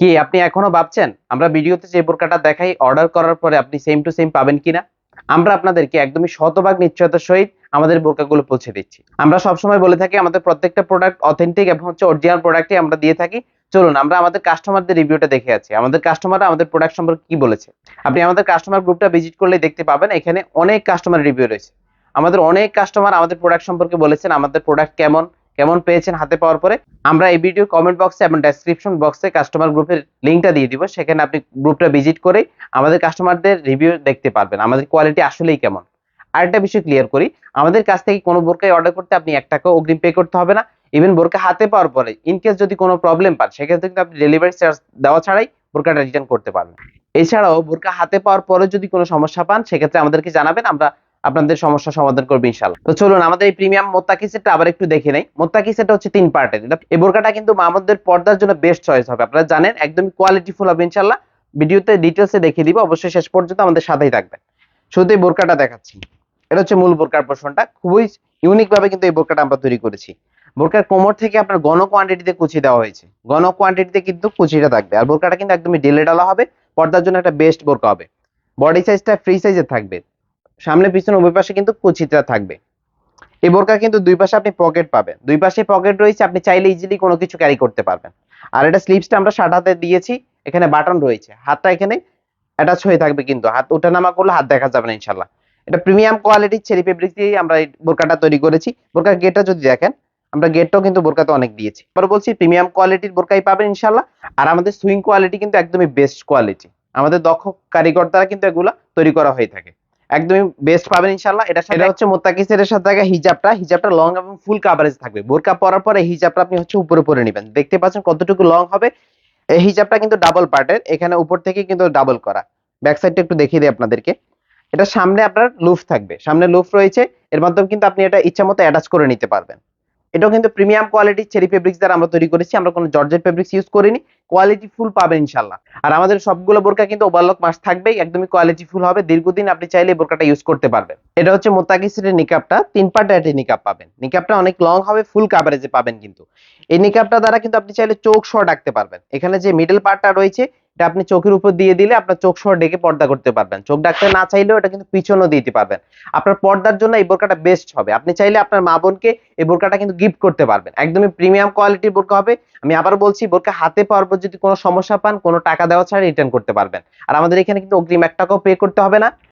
কি আপনি এখনও ভাবছেন? আমরা ভিডিওতে যে বোরকাটা দেখাই অর্ডার করার পরে আপনি সেম টু সেম পাবেন কিনা? আমরা আপনাদেরকে একদমই শতভাগ নিশ্চয়তার সহিত আমাদের বোরকাগুলো পৌঁছে দিচ্ছি। আমরা সবসময় বলে থাকি, আমাদের প্রত্যেকটা প্রোডাক্ট অথেন্টিক এবং হচ্ছে অরিজিনাল প্রোডাক্টই আমরা দিয়ে থাকি। চলুন, আমরা আমাদের কাস্টমারদের রিভিউটা দেখে আছি আমাদের কাস্টমাররা আমাদের প্রোডাক্ট সম্পর্কে কি বলেছে? আপনি আমাদের কাস্টমার গ্রুপটা ভিজিট করলে দেখতে পাবেন, এখানে অনেক কাস্টমার রিভিউ রয়েছে। আমাদের অনেক কাস্টমার আমাদের প্রোডাক্ট সম্পর্কে বলেছেন, আমাদের প্রোডাক্ট কেমন কেমন পেয়েছেন হাতে পাওয়ার পরে, আমরা এই ভিডিও কমেন্ট বক্সে এবং ডেসক্রিপশন বক্সে কাস্টমার গ্রুপের লিঙ্কটা দিয়ে দিব। সেখানে আপনি গ্রুপটা ভিজিট করে আমাদের কাস্টমারদের রিভিউ দেখতে পারবেন, আমাদের কোয়ালিটি আসলেই কেমন। আরেকটা বিষয় ক্লিয়ার করি, আমাদের কাছ থেকে কোনো বোরকাই অর্ডার করতে আপনি এক টাকাও অগ্রিম পে করতে হবে না। ইভেন বোরকা হাতে পাওয়ার পরে ইনকেস যদি কোনো প্রবলেম পান, সেক্ষেত্রে কিন্তু আপনি ডেলিভারি চার্জ দেওয়া ছাড়াই বোরকাটা রিটার্ন করতে পারবেন। এছাড়াও বোরকা হাতে পাওয়ার পরে যদি কোনো সমস্যা পান, সেক্ষেত্রে আমাদেরকে জানাবেন, আমরা আপনাদের সমস্যা সমাধান করব ইনশাল্লাহ তো চলুন, আমাদের এই প্রিমিয়াম মোত্তাকি সেটটা আবার একটু দেখে নেই। মোত্তাকি সেটটা হচ্ছে তিন পার্টের। এটা এই বোরকাটা কিন্তু মামুদের পর্দার জন্য বেস্ট চয়েস হবে। আপনারা জানেন একদমই কোয়ালিটিফুল হবে ইনশাল্লাহ ভিডিওতে ডিটেলসে দেখিয়ে দিব, অবশ্যই শেষ পর্যন্ত আমাদের সাথেই থাকবেন। শুধু এই বোরকাটা দেখাচ্ছি। এটা হচ্ছে মূল বোরকার পোর্শনটা খুবই ইউনিক ভাবে কিন্তু এই বোরকাটা আমরা তৈরি করেছি। বোরকার কোমর থেকে আপনার ঘন কোয়ান্টিটিতে কুচি দেওয়া হয়েছে। ঘন কোয়ান্টিটিতে কিন্তু কুচিটা থাকবে। আর বোরকাটা কিন্তু একদমই ঢেলে ডালা হবে। পর্দার জন্য একটা বেস্ট বোরকা হবে। বডি সাইজটা ফ্রি সাইজের থাকবে। সামনে, পিছনে, উভয় পাশে কিন্তু কুচিটা থাকবে। এই বোরকা কিন্তু দুই পাশে আপনি পকেট পাবেন। দুই পাশে পকেট রয়েছে, আপনি চাইলে ইজিলি কোনো কিছু ক্যারি করতে পারবেন। আর এটা স্লিপসটা আমরা ষাট হাতে দিয়েছি, এখানে বাটন রয়েছে। হাতটা এখানে অ্যাটাচ হয়ে থাকবে কিন্তু। হাত, ওঠানামা করলে হাত দেখা যাবে না ইনশাল্লাহ এটা প্রিমিয়াম কোয়ালিটির চেরি ফেব্রিক দিয়েই আমরা এই বোরকাটা তৈরি করেছি। বোরকার গেটটা যদি দেখেন, আমরা গেটটাও কিন্তু বোরকাতে অনেক দিয়েছি। এবার বলছি প্রিমিয়াম কোয়ালিটির বোরকাই পাবেন ইনশাল্লাহ আর আমাদের সুইং কোয়ালিটি কিন্তু একদমই বেস্ট কোয়ালিটি আমাদের দক্ষ কারিগর দ্বারা কিন্তু এগুলা তৈরি করা হয়ে থাকে। একদমই বেস্ট পাবেন ইনশাল্লাহ এটা সেটা হচ্ছে মোত্তাকিসের সাথে থাকে হিজাবটা হিজাবটা লং এবং ফুল কাভারেজ থাকবে। বোরকা পরার পরে হিজাবটা আপনি হচ্ছে উপরে পরে নেবেন। দেখতে পাচ্ছেন কতটুকু লং হবে। এই হিজাবটা কিন্তু ডাবল পার্টের এখানে উপর থেকে কিন্তু ডাবল করা। ব্যাক সাইডটা একটু দেখিয়ে দিই আপনাদেরকে। এটা সামনে আপনার লুফ থাকবে। সামনে লুফ রয়েছে এর মাধ্যমে কিন্তু আপনি এটা ইচ্ছা মতো অ্যাটাচ করে নিতে পারবেন। এটাও কিন্তু প্রিমিয়াম কোয়ালিটি চেরি ফেব্রিক্স দ্বারা আমরা তৈরি করেছি, আমরা কোনো জর্জেট ফেব্রিক্স ইউজ করিনি কোয়ালিটি ফুল পাবেন ইনশাল্লাহ আর আমাদের সবগুলো বোরকা কিন্তু ওভারলক মাস থাকবেই, একদমই কোয়ালিটি ফুল হবে, দীর্ঘদিন আপনি চাইলে বোরকাটা ইউজ করতে পারবেন। এটা হচ্ছে মোতাকি মোতাকিসের নিকাপটা, তিন পার্ট একটা নিকাপ পাবেন। নিকাপটা অনেক লং হবে ফুল কাভারেজে পাবেন কিন্তু। এই নিকাপটা দ্বারা কিন্তু আপনি চাইলে চোখ সহ ডাকতে পারবেন। এখানে যে মিডল পার্টটা রয়েছে এটা আপনি চোখের উপর দিয়ে দিলে আপনার চোখ সহ ডেকে পর্দা করতে পারবেন। চোখ ডাকতে না চাইলেও এটা কিন্তু পিছনও দিতে পারবেন। আপনার পর্দার জন্য এই বোরকাটা বেস্ট হবে। আপনি চাইলে আপনার মা বোনকে এই বোরকাটা কিন্তু গিফট করতে পারবেন। একদমই প্রিমিয়াম কোয়ালিটির বোরকা হবে। আমি আবার বলছি বোরকা হাতে পাওয়ার পর যদি কোনো সমস্যা পান, কোনো টাকা দেওয়া ছাড়া রিটার্ন করতে পারবেন। আর আমাদের এখানে কিন্তু অগ্রিম এক টাকাও পে করতে হবে না।